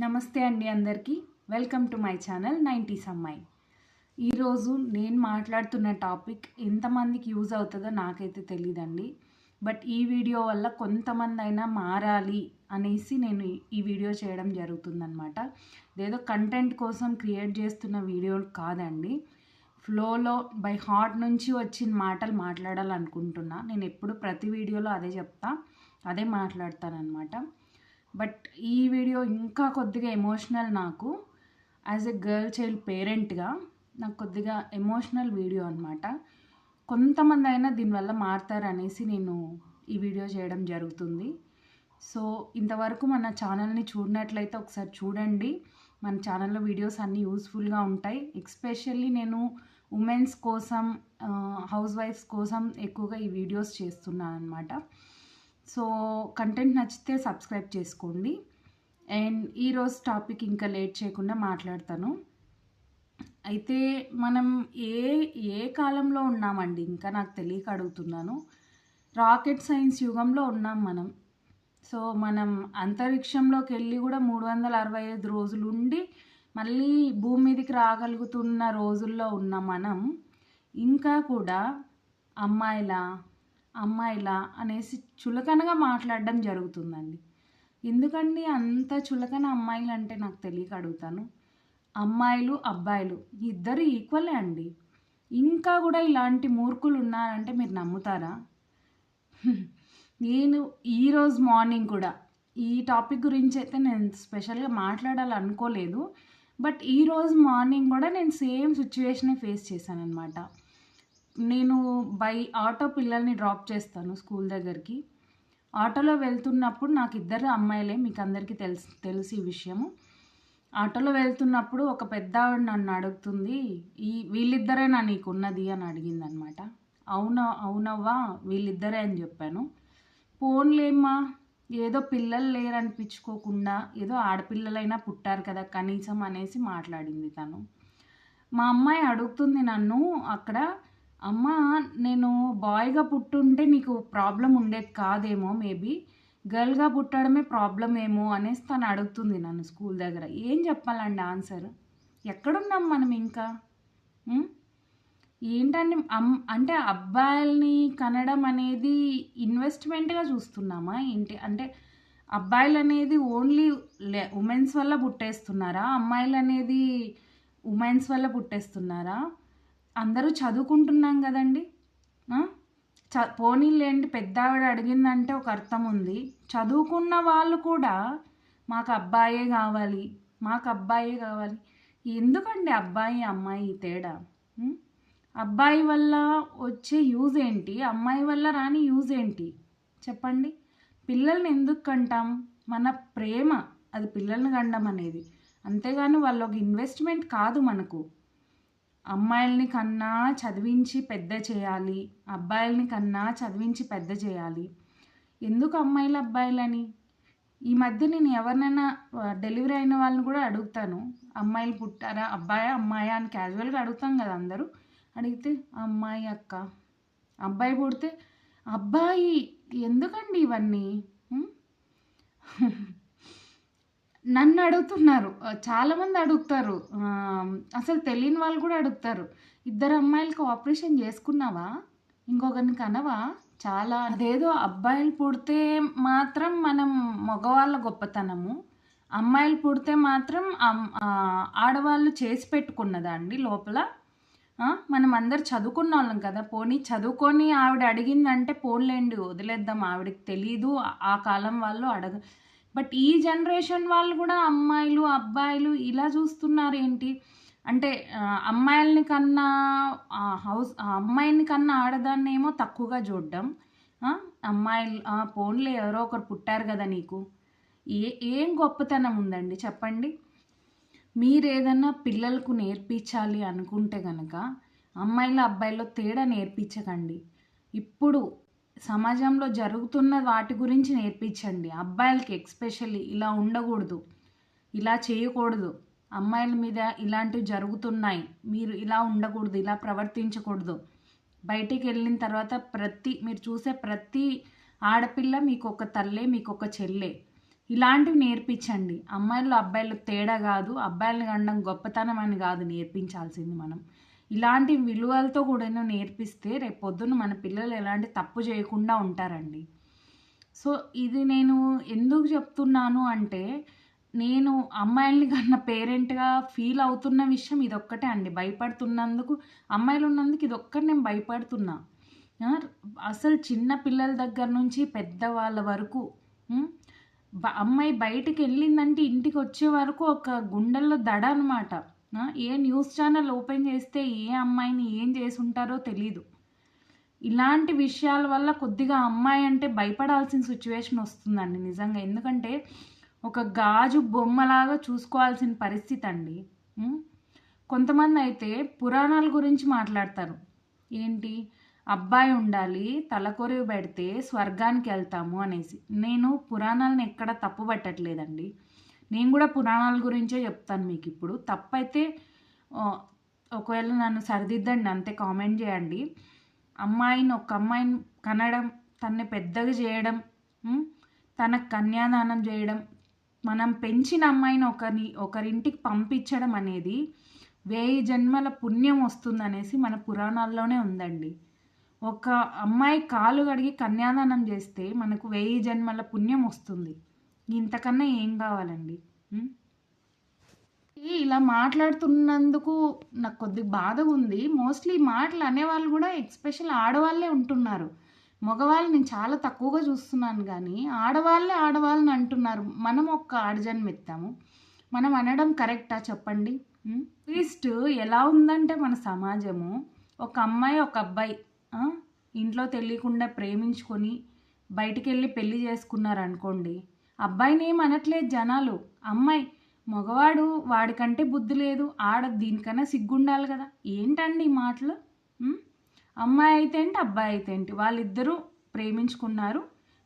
నమస్తే అండి అందరికీ. Welcome to my channel nineties అమ్మాయి ఈరోజు నేను మాట్లాడుతున్న టాపిక్ ఎంతమందికి యూజ్ అవుతుందో నాకైతే తెలియదండి బట్ ఈ వీడియో వల్ల కొంతమంది అయినా మారాలి అనేసి నేను ఈ- వీడియో చేయడం జరుగుతుందనమాట ఇదేదో కంటెంట్ కోసం క్రియేట్ చేస్తున్న వీడియో కాదండి. ఫ్లోలో బై హార్ట్ నుంచి వచ్చిన మాటలు మాట్లాడాలనుకుంటున్నా. నేను ఎప్పుడు ప్రతి వీడియోలో అదే చెప్తా అదే మాట్లాడతానమాట బట్ ఈ వీడియో ఇంకా కొద్దిగా ఎమోషనల్ నాకు. యాజ్ ఎ గర్ల్ చైల్డ్ పేరెంట్గా నాకు కొద్దిగా ఎమోషనల్ వీడియో అనమాట కొంతమంది అయినా దీనివల్ల మారుతారనేసి నేను ఈ వీడియో చేయడం జరుగుతుంది. సో ఇంతవరకు మన ఛానల్ని చూడనట్లయితే ఒకసారి చూడండి. మన ఛానల్లో వీడియోస్ అన్నీ యూస్ఫుల్గా ఉంటాయి. ఎక్స్పెషల్లీ నేను ఉమెన్స్ కోసం uh, హౌస్ వైఫ్స్ కోసం ఎక్కువగా ఈ వీడియోస్ చేస్తున్నాను అనమాట సో కంటెంట్ నచ్చితే సబ్స్క్రైబ్ చేసుకోండి. అండ్ ఈరోజు టాపిక్ ఇంకా లేట్ చేయకుండా మాట్లాడతాను. అయితే మనం ఏ ఏ కాలంలో ఉన్నామండి? ఇంకా నాకు తెలియక అడుగుతున్నాను. రాకెట్ సైన్స్ యుగంలో ఉన్నాం మనం. సో మనం అంతరిక్షంలోకి వెళ్ళి కూడా మూడు వందల అరవై ఐదు రోజులు ఉండి మళ్ళీ భూమి మీదకి రాగలుగుతున్న రోజుల్లో ఉన్న మనం. ఇంకా కూడా అమ్మాయిలా అమ్మాయిలా అనేసి చులకనగా మాట్లాడడం జరుగుతుందండి. ఎందుకండి అంత చులకన అమ్మాయిలు అంటే నాకు తెలియక అడుగుతాను. అమ్మాయిలు అబ్బాయిలు ఇద్దరు ఈక్వలే అండి. ఇంకా కూడా ఇలాంటి మూర్ఖులు ఉన్నారంటే మీరు నమ్ముతారా? నేను ఈరోజు మార్నింగ్ కూడా ఈ టాపిక్ గురించి అయితే నేను స్పెషల్గా మాట్లాడాలనుకోలేదు. బట్ ఈరోజు మార్నింగ్ కూడా నేను సేమ్ సిచ్యువేషనే ఫేస్ చేశాను అనమాట నేను బై ఆటో పిల్లల్ని డ్రాప్ చేస్తాను స్కూల్ దగ్గరికి. ఆటోలో వెళ్తున్నప్పుడు నాకు ఇద్దరు అమ్మాయిలే మీకు అందరికీ తెలుసు తెలుసు ఈ విషయము. ఆటోలో వెళ్తున్నప్పుడు ఒక పెద్ద ఆవిడ నన్ను అడుగుతుంది ఈ వీళ్ళిద్దరేనా నీకున్నది అని అడిగింది అనమాట అవునా అవునవ్వా వీళ్ళిద్దరే అని చెప్పాను. పోన్లేమ్మా ఏదో పిల్లలు లేరు అనిపించుకోకుండా ఏదో ఆడపిల్లలైనా పుట్టారు కదా కనీసం అనేసి మాట్లాడింది తను. మా అమ్మాయి అడుగుతుంది నన్ను అక్కడ అమ్మ నేను బాయ్గా పుట్టుంటే నీకు ప్రాబ్లం ఉండేది కాదేమో మేబీ. గర్ల్గా పుట్టడమే ప్రాబ్లం ఏమో అనేసి తను అడుగుతుంది నన్ను స్కూల్ దగ్గర. ఏం చెప్పాలండి ఆన్సర్? ఎక్కడున్నాం మనం ఇంకా? ఏంటండి అమ్ అంటే అబ్బాయిల్ని కనడం అనేది ఇన్వెస్ట్మెంట్గా చూస్తున్నామా ఏంటి? అంటే అబ్బాయిలు అనేది ఓన్లీ ఉమెన్స్ వల్ల పుట్టేస్తున్నారా? అమ్మాయిలు అనేది ఉమెన్స్ వల్ల పుట్టేస్తున్నారా? అందరూ చదువుకుంటున్నాం కదండి. చ పోనీలేండి పెద్ద ఆవిడ అడిగిందంటే ఒక అర్థం ఉంది. చదువుకున్న వాళ్ళు కూడా మాకు అబ్బాయే కావాలి మాకు అబ్బాయే కావాలి. ఎందుకండి అబ్బాయి అమ్మాయి తేడా? అబ్బాయి వల్ల వచ్చే యూజ్ ఏంటి? అమ్మాయి వల్ల రాని యూజ్ ఏంటి? చెప్పండి. పిల్లల్ని ఎందుకు కంటాం? మన ప్రేమ అది పిల్లల్ని కండం అనేది. అంతేగాని వాళ్ళు ఒక ఇన్వెస్ట్మెంట్ కాదు మనకు. అమ్మాయిల్ని కన్నా చదివించి పెద్ద చేయాలి అబ్బాయిల్ని కన్నా చదివించి పెద్ద చేయాలి. ఎందుకు అమ్మాయిలు అబ్బాయిలని? ఈ మధ్య నేను ఎవరినైనా డెలివరీ అయిన వాళ్ళని కూడా అడుగుతాను. అమ్మాయిలు పుట్టారా అబ్బాయా అమ్మాయా అని క్యాజువల్గా అడుగుతాం కదా అందరూ. అడిగితే అమ్మాయి అక్క. అబ్బాయి పుడితే అబ్బాయి ఎందుకండి ఇవన్నీ? నన్ను అడుగుతున్నారు. చాలామంది అడుగుతారు. అసలు తెలియని వాళ్ళు కూడా అడుగుతారు. ఇద్దరు అమ్మాయిలకు ఆపరేషన్ చేసుకున్నావా? ఇంకొకరిని కనవా? చాలా అదేదో అబ్బాయిలు పుడితే మాత్రం మనం మగవాళ్ళ గొప్పతనము. అమ్మాయిలు పుడితే మాత్రం ఆడవాళ్ళు చేసి పెట్టుకున్నదా అండి లోపల? మనం అందరు చదువుకున్న వాళ్ళం కదా. పోనీ చదువుకొని ఆవిడ అడిగిందంటే పోన్లేండి వదిలేద్దాం ఆవిడకి తెలీదు. ఆ కాలం వాళ్ళు అడగ బట్ ఈ జనరేషన్ వాళ్ళు కూడా అమ్మాయిలు అబ్బాయిలు ఇలా చూస్తున్నారు ఏంటి అంటే అమ్మాయిలని అమ్మాయిల్ని కన్నా హౌస్ ఆ అమ్మాయిని కన్నా ఆడదాన్ని ఏమో తక్కువగా చూడడం. అమ్మాయిలు పోన్లే ఎవరో ఒకరు పుట్టారు కదా నీకు. ఏ ఏం గొప్పతనం ఉందండి? చెప్పండి. మీరు ఏదన్నా పిల్లలకు నేర్పించాలి అనుకుంటే కనుక అమ్మాయిల అబ్బాయిలో తేడా నేర్పించకండి. ఇప్పుడు సమాజంలో జరుగుతున్న వాటి గురించి నేర్పించండి. అబ్బాయిలకి ఎక్స్పెషల్లీ ఇలా ఉండకూడదు. ఇలా చేయకూడదు. అమ్మాయిల మీద ఇలాంటివి జరుగుతున్నాయి. మీరు ఇలా ఉండకూడదు. ఇలా ప్రవర్తించకూడదు. బయటికి వెళ్ళిన తర్వాత ప్రతి మీరు చూసే ప్రతి ఆడపిల్ల మీకు ఒక తల్లే మీకు ఒక చెల్లె. ఇలాంటివి నేర్పించండి. అమ్మాయిలు అబ్బాయిలు తేడా కాదు. అబ్బాయిలను కండం గొప్పతనం అని కాదు నేర్పించాల్సింది మనం. ఇలాంటి విలువలతో కూడా నేర్పిస్తే రేపు పొద్దున్న మన పిల్లలు ఎలాంటి తప్పు చేయకుండా ఉంటారండి. సో ఇది నేను ఎందుకు చెప్తున్నాను అంటే నేను అమ్మాయిల్ని కన్నా పేరెంట్గా ఫీల్ అవుతున్న విషయం ఇదొక్కటే అండి. భయపడుతున్నందుకు అమ్మాయిలు ఉన్నందుకు ఇదొక్కటి నేను భయపడుతున్నా. అసలు చిన్న పిల్లల దగ్గర నుంచి పెద్దవాళ్ళ వరకు అమ్మాయి బయటికి వెళ్ళిందంటే ఇంటికి వచ్చే వరకు ఒక గుండెల్లో దడ అనమాట ఏ న్యూస్ ఛానల్ ఓపెన్ చేస్తే ఏ అమ్మాయిని ఏం చేసి ఉంటారో తెలీదు. ఇలాంటి విషయాల వల్ల కొద్దిగా అమ్మాయి అంటే భయపడాల్సిన సిచ్యువేషన్ వస్తుందండి నిజంగా. ఎందుకంటే ఒక గాజు బొమ్మలాగా చూసుకోవాల్సిన పరిస్థితి అండి కొంతమంది అయితే పురాణాల గురించి మాట్లాడతారు. ఏంటి? అబ్బాయి ఉండాలి తలకొరివి పెడితే స్వర్గానికి వెళ్తాము అనేసి. నేను పురాణాలను ఎక్కడ తప్పు పట్టట్లేదండి నేను కూడా పురాణాల గురించే చెప్తాను మీకు ఇప్పుడు. తప్పైతే ఒకవేళ నన్ను సరిదిద్దండి అంతే కామెంట్ చేయండి. అమ్మాయిని ఒక అమ్మాయిని కనడం తన్ని పెద్దగా చేయడం తనకు కన్యాదానం చేయడం మనం పెంచిన అమ్మాయిని ఒకరి ఒకరింటికి పంపించడం అనేది వేయి జన్మల పుణ్యం వస్తుందనేసి మన పురాణాల్లోనే ఉందండి. ఒక అమ్మాయి కాలు కడిగి కన్యాదానం చేస్తే మనకు వెయ్యి జన్మల పుణ్యం వస్తుంది. ఇంతకన్నా ఏం కావాలండి? ఇలా మాట్లాడుతున్నందుకు నాకు కొద్దిగా బాధగా ఉంది. మోస్ట్లీ మాటలు అనేవాళ్ళు కూడా ఎక్స్పెషల్ ఆడవాళ్ళే ఉంటున్నారు. మగవాళ్ళు నేను చాలా తక్కువగా చూస్తున్నాను కానీ ఆడవాళ్ళే ఆడవాళ్ళని అంటున్నారు. మనం ఒక్క ఆడజన్మ ఎత్తాము. మనం అనడం కరెక్టా చెప్పండి? అట్లీస్ట్ ఎలా ఉందంటే మన సమాజము ఒక అమ్మాయి ఒక అబ్బాయి ఇంట్లో తెలియకుండా ప్రేమించుకొని బయటికి వెళ్ళి పెళ్ళి చేసుకున్నారు అనుకోండి అబ్బాయిని అనట్లేదు జనాలు. అమ్మాయి మగవాడు వాడికంటే బుద్ధి లేదు. ఆడ దీనికన్నా సిగ్గుండాలి కదా. ఏంటండి ఈ మాటలు? అమ్మాయి అయితే ఏంటి అబ్బాయి అయితే ఏంటి? వాళ్ళిద్దరూ ప్రేమించుకున్నారు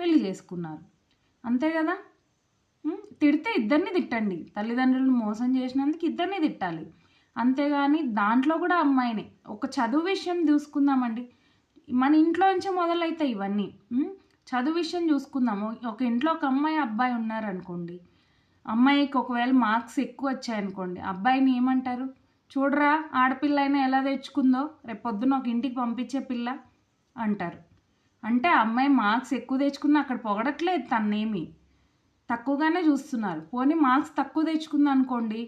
పెళ్ళి చేసుకున్నారు. అంతే కదా? తిడితే ఇద్దరిని తిట్టండి. తల్లిదండ్రులను మోసం చేసినందుకు ఇద్దరిని తిట్టాలి. అంతేగాని దాంట్లో కూడా అమ్మాయినే. ఒక చదువు విషయం చూసుకుందామండి. మన ఇంట్లో నుంచే మొదలవుతాయి ఇవన్నీ. చదువు విషయం చూసుకుందాము. ఒక ఇంట్లో ఒక అమ్మాయి అబ్బాయి ఉన్నారనుకోండి. అమ్మాయికి ఒకవేళ మార్క్స్ ఎక్కువ వచ్చాయనుకోండి అబ్బాయిని ఏమంటారు? చూడరా ఆడపిల్ల అయినా ఎలా తెచ్చుకుందో? రేపు పొద్దున ఒక ఇంటికి పంపించే పిల్ల అంటారు. అంటే అమ్మాయి మార్క్స్ ఎక్కువ తెచ్చుకున్నా అక్కడ పొగడట్లేదు తన్నేమి తక్కువగానే చూస్తున్నారు. పోనీ మార్క్స్ తక్కువ తెచ్చుకుంది అనుకోండి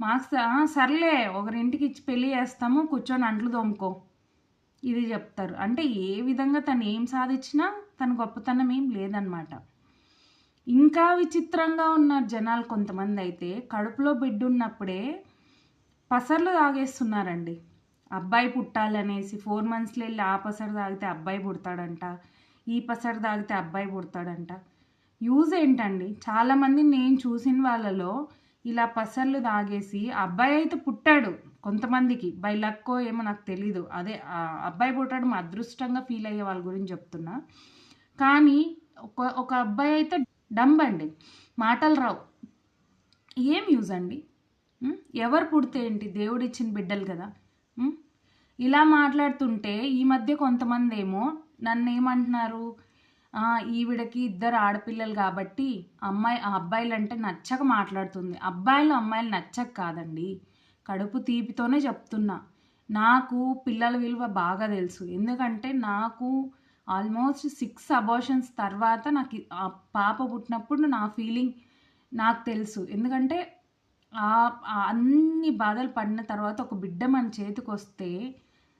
మార్క్స్ సర్లే ఒకరింటికి ఇచ్చి పెళ్ళి చేస్తాము కూర్చొని అంట్లు తోముకో ఇది చెప్తారు. అంటే ఏ విధంగా తను ఏం సాధించినా తన గొప్పతనం ఏం లేదనమాట ఇంకా విచిత్రంగా ఉన్నారు జనాలు కొంతమంది అయితే కడుపులో బిడ్డ ఉన్నప్పుడే పసర్లు తాగేస్తున్నారండి. అబ్బాయి పుట్టాలనేసి ఫోర్ మంత్స్లో వెళ్ళి ఆ పసరు తాగితే అబ్బాయి పుడతాడంట ఈ పసరు తాగితే అబ్బాయి పుడతాడంట. యూజ్ ఏంటండి? చాలామంది నేను చూసిన వాళ్ళలో ఇలా పసర్లు తాగేసి అబ్బాయి అయితే పుట్టాడు కొంతమందికి. బై లక్కో ఏమో నాకు తెలీదు. అదే ఆ అబ్బాయి మా అదృష్టంగా ఫీల్ అయ్యే వాళ్ళ గురించి చెప్తున్నా. కానీ ఒక ఒక అబ్బాయి అయితే డంబ్ అండి. మాటలు రావు. ఏం యూజ్ అండి? ఎవరు పుడితే ఏంటి? దేవుడు ఇచ్చిన బిడ్డలు కదా. ఇలా మాట్లాడుతుంటే ఈ మధ్య కొంతమంది ఏమో నన్ను ఏమంటున్నారు ఈవిడకి ఇద్దరు ఆడపిల్లలు కాబట్టి అమ్మాయి ఆ అబ్బాయిలు అంటే నచ్చక మాట్లాడుతుంది. అబ్బాయిలు అమ్మాయిలు నచ్చక కాదండి. కడుపు తీపితోనే చెప్తున్నా. నాకు పిల్లల విలువ బాగా తెలుసు. ఎందుకంటే నాకు ఆల్మోస్ట్ సిక్స్ అబార్షన్స్ తర్వాత నాకు ఆ పాప పుట్టినప్పుడు నా ఫీలింగ్ నాకు తెలుసు. ఎందుకంటే ఆ ఆ అన్ని బాధలు పడిన తర్వాత ఒక బిడ్డ మన చేతికి వస్తే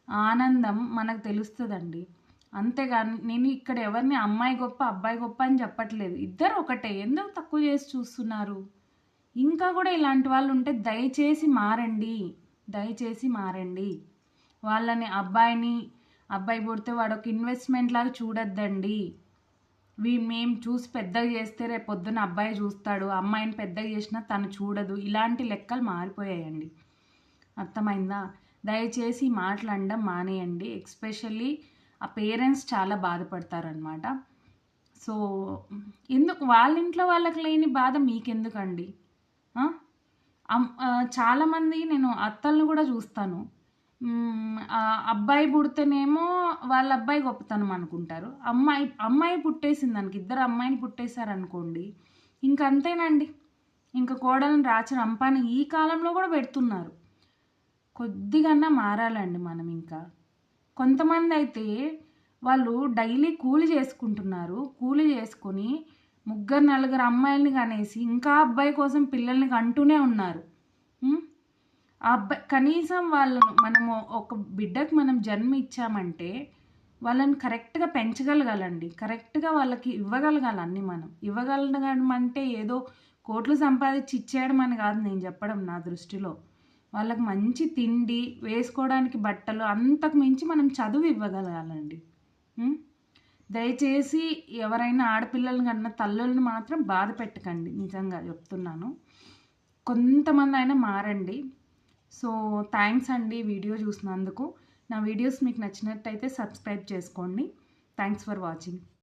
ఆనందం మనకు తెలుస్తుందండి. అంతేగాని నేను ఇక్కడ ఎవరిని అమ్మాయి గొప్ప అబ్బాయి గొప్ప అని చెప్పట్లేదు. ఇద్దరు ఒకటే. ఎందుకు తక్కువ చేసి చూస్తున్నారు? ఇంకా కూడా ఇలాంటి వాళ్ళు ఉంటే దయచేసి మారండి. దయచేసి మారండి. వాళ్ళని అబ్బాయిని అబ్బాయి పుడితే వాడు ఒక ఇన్వెస్ట్మెంట్ లాగా చూడొద్దండి. వీ మేము చూసి పెద్దగా చేస్తే రేపు పొద్దున అబ్బాయి చూస్తాడు అమ్మాయిని పెద్దగా చేసినా తను చూడదు. ఇలాంటి లెక్కలు మారిపోయాయండి. అర్థమైందా? దయచేసి మాట్లాడడం మాటలు అనడం మానేయండి. ఎక్స్పెషల్లీ ఆ పేరెంట్స్ చాలా బాధపడతారనమాట సో ఎందుకు? వాళ్ళ ఇంట్లో వాళ్ళకి లేని బాధ మీకెందుకండి? అమ్- చాలామంది నేను అత్తల్ని కూడా చూస్తాను. అబ్బాయి పుడితేనేమో వాళ్ళ అబ్బాయి గొప్పతనం అనుకుంటారు. అమ్మాయి అమ్మాయి పుట్టేసింది దానికి ఇద్దరు అమ్మాయిని పుట్టేశారు అనుకోండి ఇంకంతేనండి ఇంకా కోడలను రాచి రంపాన ఈ కాలంలో కూడా పెడుతున్నారు. కొద్దిగన్నా మారాలండి మనం ఇంకా. కొంతమంది అయితే వాళ్ళు డైలీ కూలి చేసుకుంటున్నారు. కూలి చేసుకొని ముగ్గురు నలుగురు అమ్మాయిల్ని కనేసి ఇంకా అబ్బాయి కోసం పిల్లల్ని కంటూనే ఉన్నారు. అబ్బాయి కనీసం వాళ్ళను మనము ఒక బిడ్డకు మనం జన్మ ఇచ్చామంటే వాళ్ళని కరెక్ట్గా పెంచగలగాలండి. కరెక్ట్గా వాళ్ళకి ఇవ్వగలగాలి అన్నీ మనం. ఇవ్వగలగడం అంటే ఏదో కోట్లు సంపాదించి ఇచ్చేయడం అని కాదు నేను చెప్పడం నా దృష్టిలో. వాళ్ళకి మంచి తిండి వేసుకోవడానికి బట్టలు అంతకు మించి మనం చదువు ఇవ్వగలగాలండి. దయచేసి ఎవరైనా ఆడపిల్లల్ని కన్నా తల్లుల్ని మాత్రం బాధ పెట్టకండి. నిజంగా చెప్తున్నాను. కొంతమంది అయినా మారండి. సో థ్యాంక్స్ అండి వీడియో చూసినందుకు. నా వీడియోస్ మీకు నచ్చినట్టయితే సబ్స్క్రైబ్ చేసుకోండి. Thanks for watching.